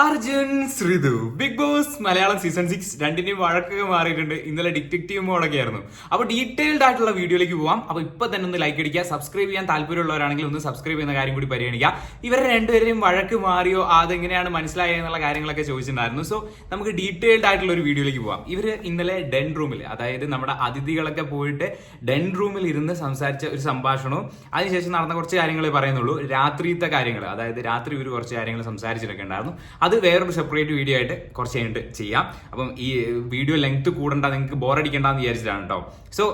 Arjun Sreethu Bigg Boss Malayalam season six രണ്ടിന്റെയും വഴക്കൊക്കെ മാറിയിട്ടുണ്ട്. ഇന്നലെ ഡിറ്റക്റ്റീവ് മോഡൊക്കെ ആയിരുന്നു. അപ്പോൾ ഡീറ്റെയിൽഡ് ആയിട്ടുള്ള വീഡിയോയിലേക്ക് പോവാം. അപ്പോൾ ഇപ്പൊ തന്നെ ഒന്ന് ലൈക്ക് അടിക്കുക. സബ്സ്ക്രൈബ് ചെയ്യാൻ താല്പര്യമുള്ളവരാണെങ്കിൽ ഒന്ന് സബ്സ്ക്രൈബ് ചെയ്യുന്ന കാര്യം കൂടി പരിഗണിക്കുക. ഇവരെ രണ്ടുപേരെയും വഴക്ക് മാറിയോ അതെങ്ങനെയാണ് മനസ്സിലായത് എന്നുള്ള കാര്യങ്ങളൊക്കെ ചോദിച്ചിട്ടുണ്ടായിരുന്നു. സോ നമുക്ക് ഡീറ്റെയിൽഡ് ആയിട്ടുള്ള ഒരു വീഡിയോയിലേക്ക് പോവാം. ഇവർ ഇന്നലെ ഡെൻ റൂമിൽ അതായത് നമ്മുടെ അതിഥികളൊക്കെ പോയിട്ട് ഡെൻ റൂമിൽ ഇരുന്ന് സംസാരിച്ച ഒരു സംഭാഷണവും അതിനുശേഷം നടന്ന കുറച്ച് കാര്യങ്ങളെ പറയുന്നുള്ളൂ. രാത്രിയത്തെ കാര്യങ്ങൾ അതായത് രാത്രി ഇവർ കുറച്ച് കാര്യങ്ങൾ സംസാരിച്ചിട്ടൊക്കെ ഉണ്ടായിരുന്നു. അത് വേറൊരു സെപ്പറേറ്റ് വീഡിയോ ആയിട്ട് കുറച്ച് കഴിഞ്ഞിട്ട് ചെയ്യാം. അപ്പം ഈ വീഡിയോ ലെങ്ത് കൂടണ്ട നിങ്ങൾക്ക് ബോറടിക്കണ്ടെന്ന് വിചാരിച്ചിട്ടാണ് കേട്ടോ സോ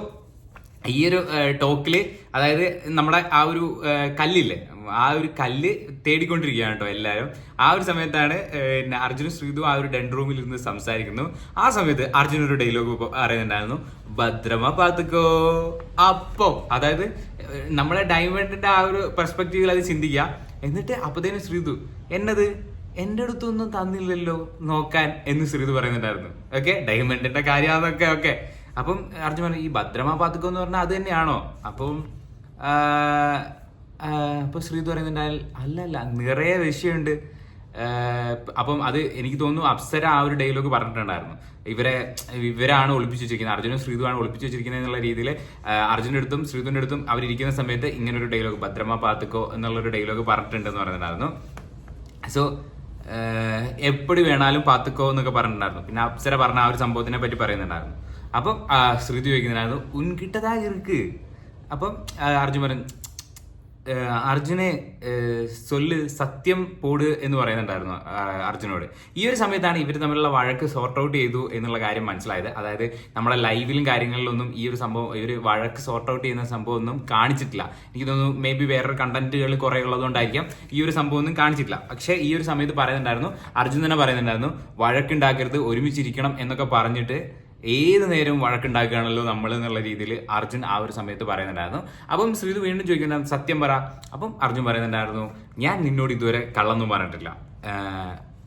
ഈ ഒരു ടോക്കിൽ അതായത് നമ്മുടെ ആ ഒരു കല്ലില്ലേ ആ ഒരു കല്ല് തേടിക്കൊണ്ടിരിക്കുകയാണ് കേട്ടോ എല്ലാവരും ആ ഒരു സമയത്താണ് അർജുനും ശ്രീതു ആ ഒരു ഡെൻ റൂമിൽ ഇരുന്ന് സംസാരിക്കുന്നു. ആ സമയത്ത് അർജുൻ ഒരു ഡയലോഗ് പറയുന്നുണ്ടായിരുന്നു. ഭദ്രമ പാത്തുക്കോ? അപ്പം അതായത് നമ്മുടെ ഡയമണ്ടിന്റെ ആ ഒരു പെർസ്പെക്റ്റീവിൽ അത് ചിന്തിക്കുക. എന്നിട്ട് അപ്പത്തേനും ശ്രീതു എന്നത് എന്റെ അടുത്തൊന്നും തന്നില്ലല്ലോ നോക്കാൻ എന്ന് ശ്രീത് പറയുന്നുണ്ടായിരുന്നു. ഓക്കെ ഡയമണ്ടിന്റെ കാര്യമാണെന്നൊക്കെ ഓക്കെ അപ്പം അർജുൻ പറഞ്ഞു ഈ ഭദ്രമാ പാത്തുക്കം എന്ന് പറഞ്ഞാൽ അത് തന്നെയാണോ? അപ്പം അപ്പോൾ ശ്രീത് പറയുന്നുണ്ടായാൽ അല്ല അല്ല നിറയെ വിഷയമുണ്ട്. അപ്പം അത് എനിക്ക് തോന്നുന്നു അപ്സര ആ ഒരു ഡയലോഗ് പറഞ്ഞിട്ടുണ്ടായിരുന്നു. ഇവരെ ഇവരാണ് ഒളിപ്പിച്ചു വെച്ചിരിക്കുന്നത്. അർജുനും ശ്രീതുവാണ് ഒളിപ്പിച്ചു വെച്ചിരിക്കുന്നത് എന്നുള്ള രീതിയിൽ അർജുന്റെ അടുത്തും ശ്രീതുവിന്റെ അടുത്തും അവരിരിക്കുന്ന സമയത്ത് ഇങ്ങനെ ഒരു ഡയലോഗ് ഭദ്രമാ പാത്തുക്കോ എന്നുള്ളൊരു ഡയലോഗ് പറഞ്ഞിട്ടുണ്ടെന്ന് പറഞ്ഞിട്ടുണ്ടായിരുന്നു. സോ എപ്പോഴും വേണാലും പാത്തുക്കോ എന്നൊക്കെ പറഞ്ഞിട്ടുണ്ടായിരുന്നു. പിന്നെ അപ്സര പറഞ്ഞ ആ ഒരു സംഭവത്തിനെ പറ്റി പറയുന്നുണ്ടായിരുന്നു. അപ്പം ശ്രുതി ചോദിക്കുന്നുണ്ടായിരുന്നു ഉൻകിട്ടതാ ഇറുക്ക് അപ്പം അർജുൻ പറഞ്ഞു അർജുനെ സൊല്ല് സത്യം പോട് എന്ന് പറയുന്നുണ്ടായിരുന്നു അർജുനോട്. ഈ ഒരു സമയത്താണ് ഇവർ തമ്മിലുള്ള വഴക്ക് സോർട്ട് ഔട്ട് ചെയ്തു എന്നുള്ള കാര്യം മനസ്സിലായത്. അതായത് നമ്മുടെ ലൈവിലും കാര്യങ്ങളിലൊന്നും ഈ ഒരു സംഭവം ഈ ഒരു വഴക്ക് സോർട്ട് ഔട്ട് ചെയ്യുന്ന സംഭവം ഒന്നും കാണിച്ചിട്ടില്ല. എനിക്ക് തോന്നുന്നു മേ ബി വേറൊരു കണ്ടന്റുകൾ കുറെ ഉള്ളതുകൊണ്ടായിരിക്കാം ഈ ഒരു സംഭവം ഒന്നും കാണിച്ചിട്ടില്ല. പക്ഷേ ഈ ഒരു സമയത്ത് പറയുന്നുണ്ടായിരുന്നു അർജുൻ തന്നെ പറയുന്നുണ്ടായിരുന്നു വഴക്കുണ്ടാക്കരുത് ഒരുമിച്ചിരിക്കണം എന്നൊക്കെ പറഞ്ഞിട്ട് ഏത് നേരവും വഴക്കുണ്ടാക്കുകയാണല്ലോ നമ്മൾ എന്നുള്ള രീതിയിൽ അർജുൻ ആ ഒരു സമയത്ത് പറയുന്നുണ്ടായിരുന്നു. അപ്പം ശ്രീതു വീണ്ടും ചോദിക്കുന്നുണ്ടായിരുന്നു സത്യം പറ. അപ്പം അർജുൻ പറയുന്നുണ്ടായിരുന്നു ഞാൻ നിന്നോട് ഇതുവരെ കള്ളൊന്നും പറഞ്ഞിട്ടില്ല.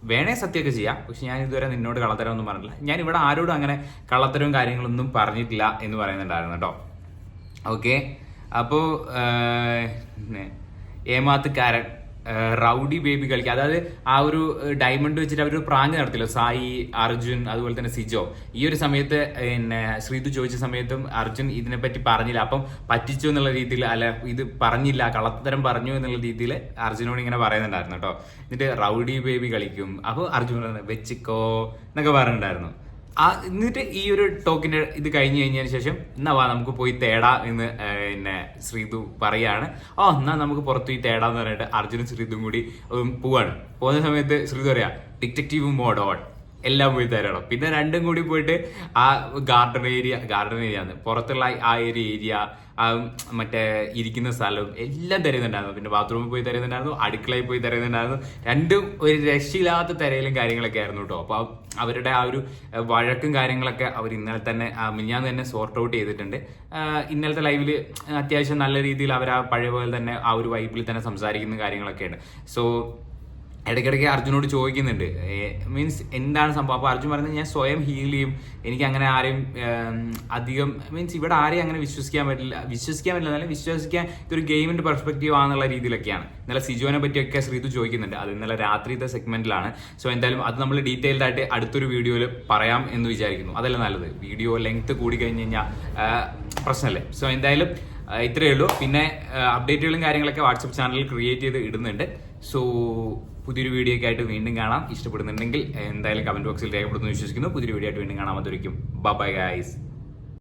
വേണേ സത്യമൊക്കെ ചെയ്യാം പക്ഷെ ഞാൻ ഇതുവരെ നിന്നോട് കള്ളത്തരം ഒന്നും പറഞ്ഞില്ല ഞാൻ ഇവിടെ ആരോടും അങ്ങനെ കള്ളത്തരവും കാര്യങ്ങളൊന്നും പറഞ്ഞിട്ടില്ല എന്ന് പറയുന്നുണ്ടായിരുന്നു കേട്ടോ. ഓക്കെ? അപ്പോൾ ഏമാത്തുകാരൻ റൗഡി ബേബി കളിക്കുക. അതായത് ആ ഒരു ഡയമണ്ട് വെച്ചിട്ട് അവർ പ്രാങ്ക് നടത്തില്ല. സായി അർജുൻ അതുപോലെ തന്നെ സിജോ. ഈ ഒരു സമയത്ത് പിന്നെ ശ്രീതു ചോദിച്ച സമയത്തും അർജുൻ ഇതിനെപ്പറ്റി പറഞ്ഞില്ല. അപ്പം പറ്റിച്ചു എന്നുള്ള രീതിയിൽ അല്ല ഇത് പറഞ്ഞില്ല കളത്തരം പറഞ്ഞു എന്നുള്ള രീതിയിൽ അർജുനോട് ഇങ്ങനെ പറയുന്നുണ്ടായിരുന്നു കേട്ടോ. എന്നിട്ട് റൗഡി ബേബി കളിക്കും. അപ്പോൾ അർജുൻ വെച്ചിക്കോ എന്നൊക്കെ പറഞ്ഞിട്ടുണ്ടായിരുന്നു. എന്നിട്ട് ഈ ഒരു ടോക്കിന്റെ ഇത് കഴിഞ്ഞ് കഴിഞ്ഞതിന് ശേഷം എന്നാ വാ നമുക്ക് പോയി തേടാ എന്ന് പിന്നെ ശ്രീതു പറയാണ്. ഓ എന്നാ നമുക്ക് പുറത്ത് പോയി തേടാന്ന് പറഞ്ഞിട്ട് അർജുനും ശ്രീതും കൂടി പോവാണ്. പോകുന്ന സമയത്ത് ശ്രീതു പറയാ ഡിറ്റക്റ്റീവ് മോഡ് ഓൺ എല്ലാം പോയി തരണം. പിന്നെ രണ്ടും കൂടി പോയിട്ട് ആ ഗാർഡൻ ഏരിയ ഗാർഡൻ ഏരിയ ആണ്. പുറത്തുള്ള ആ ഒരു ഏരിയ മറ്റേ ഇരിക്കുന്ന സ്ഥലവും എല്ലാം തരുന്നുണ്ടായിരുന്നു. പിന്നെ ബാത്റൂമിൽ പോയി തരുന്നുണ്ടായിരുന്നു അടുക്കളയിൽ പോയി തരുന്നുണ്ടായിരുന്നു. രണ്ടും ഒരു രക്ഷയില്ലാത്ത തരയിലും കാര്യങ്ങളൊക്കെ ആയിരുന്നു കേട്ടോ അപ്പൊ അവരുടെ ആ ഒരു വഴക്കും കാര്യങ്ങളൊക്കെ അവർ ഇന്നലെ തന്നെ മിഞ്ഞാന്ന് തന്നെ സോർട്ട് ഔട്ട് ചെയ്തിട്ടുണ്ട്. ഇന്നലത്തെ ലൈവിൽ അത്യാവശ്യം നല്ല രീതിയിൽ അവർ ആ പഴയ പോലെ തന്നെ ആ ഒരു വൈബിൽ തന്നെ സംസാരിക്കുന്ന കാര്യങ്ങളൊക്കെയാണ്. സോ ഇടയ്ക്കിടയ്ക്ക് അർജുനോട് ചോദിക്കുന്നുണ്ട്. മീൻസ് എന്താണ് സംഭവം? അപ്പോൾ അർജുൻ പറയുന്നത് ഞാൻ സ്വയം ഹീൽ ചെയ്യും. എനിക്ക് അങ്ങനെ ആരെയും അധികം മീൻസ് ഇവിടെ ആരെയും അങ്ങനെ വിശ്വസിക്കാൻ പറ്റില്ല. വിശ്വസിക്കാൻ പറ്റില്ല. എന്നാലും വിശ്വസിക്കാൻ ഇതൊരു ഗെയിമിന്റെ പെർസ്പെക്റ്റീവ് ആണെന്നുള്ള രീതിയിലൊക്കെയാണ്. ഇന്നലെ സിജോനെ പറ്റിയൊക്കെ ശ്രീതു ചോദിക്കുന്നുണ്ട്. അത് ഇന്നലെ രാത്രിത്തെ സെഗ്മെന്റിലാണ് സോ എന്തായാലും അത് നമ്മൾ ഡീറ്റെയിൽഡ് ആയിട്ട് അടുത്തൊരു വീഡിയോയിൽ പറയാം എന്ന് വിചാരിക്കുന്നു. അതല്ല നല്ലത്? വീഡിയോ ലെങ്ത് കൂടി കഴിഞ്ഞ് കഴിഞ്ഞാൽ പ്രശ്നമല്ലേ സോ എന്തായാലും ഇത്രയേ ഉള്ളൂ. പിന്നെ അപ്ഡേറ്റുകളും കാര്യങ്ങളൊക്കെ വാട്സപ്പ് ചാനലിൽ ക്രിയേറ്റ് ചെയ്ത് ഇടുന്നുണ്ട്. സോ പുതിയൊരു വീഡിയോ ആയിട്ട് വീണ്ടും കാണാം. ഇഷ്ടപ്പെടുന്നുണ്ടെങ്കിൽ എന്തായാലും കമന്റ് ബോക്സിൽ രേഖപ്പെടുത്തുന്നു വിശ്വസിക്കുന്നു. പുതിയൊരു വീഡിയോ ആയിട്ട് വീണ്ടും കാണാൻ അതുവരെയും ബൈ ഗൈസ്